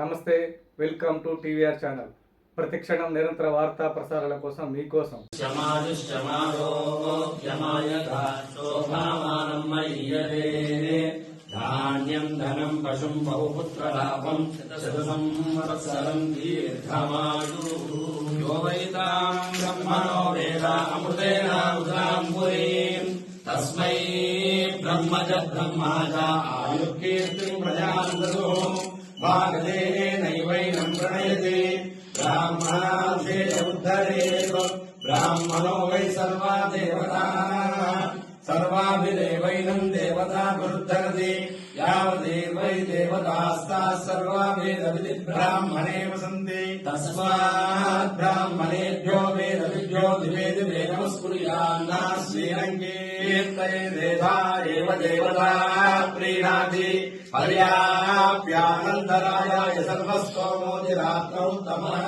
నమస్తే welcome to TVR channel. ప్రతిక్షణం నిరంతర వార్తా ప్రసారాల కోసం మీకోసం. ధాన్యం ధనం పశుం బహుపుత్రలాభం శతసంవత్సరం దీర్ఘమాయు యోగైతాం బ్రహ్మణో వేద అమృతేన రుద్రాం పురీం. తస్మై బ్రహ్మజ బ్రహ్మాజ ఆయుర్కీర్తిం ప్రజాంతతో భాగదే నైవైనం ప్రణయతే బ్రాహ్మణార్థే ఉద్ధరేవ బ్రాహ్మణో వై సర్వా దేవతా సర్వాభిదేవైనం దేవతా వృద్ధరతి యావదేవై దేవతాస్తా సర్వా వేద విధి బ్రాహ్మణే వసంతి తస్మాత్ బ్రాహ్మణేభ్యో వేద విద్యో దివే దివే నమస్కుర్యాన్నా శ్రీరంగీర్తయే దేవా ఏవ దేవతా ప్రీణాతి పర్యాప్యానందరాయాయ సర్వస్తోమోదిరాత్రౌ తమః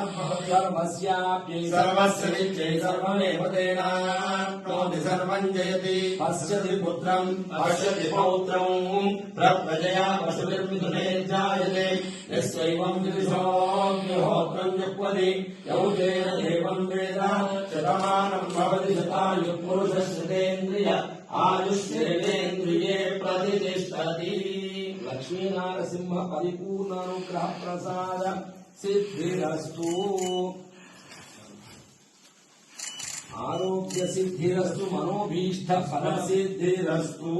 సర్వస్యాప్యై సర్వస్య విద్యై సర్వమేవ తేనాప్నోతి సర్వం జయతి పశ్యతి పుత్రం పశ్యతి పౌత్రం ప్రజయా పశుభిర్మిథునే జాయతే యస్వైవం దిశోగ్నిహోత్రం జుక్వది యౌజేన దేవం आयुष्येन्द्रिये प्रतिष्ठति। लक्ष्मीनारसिंह परिपूर्णानुग्रह प्रसाद सिद्धिरस्तु। आरोग्य सिद्धिरस्तु मनोभीष्ट फल सिद्धिरस्तु।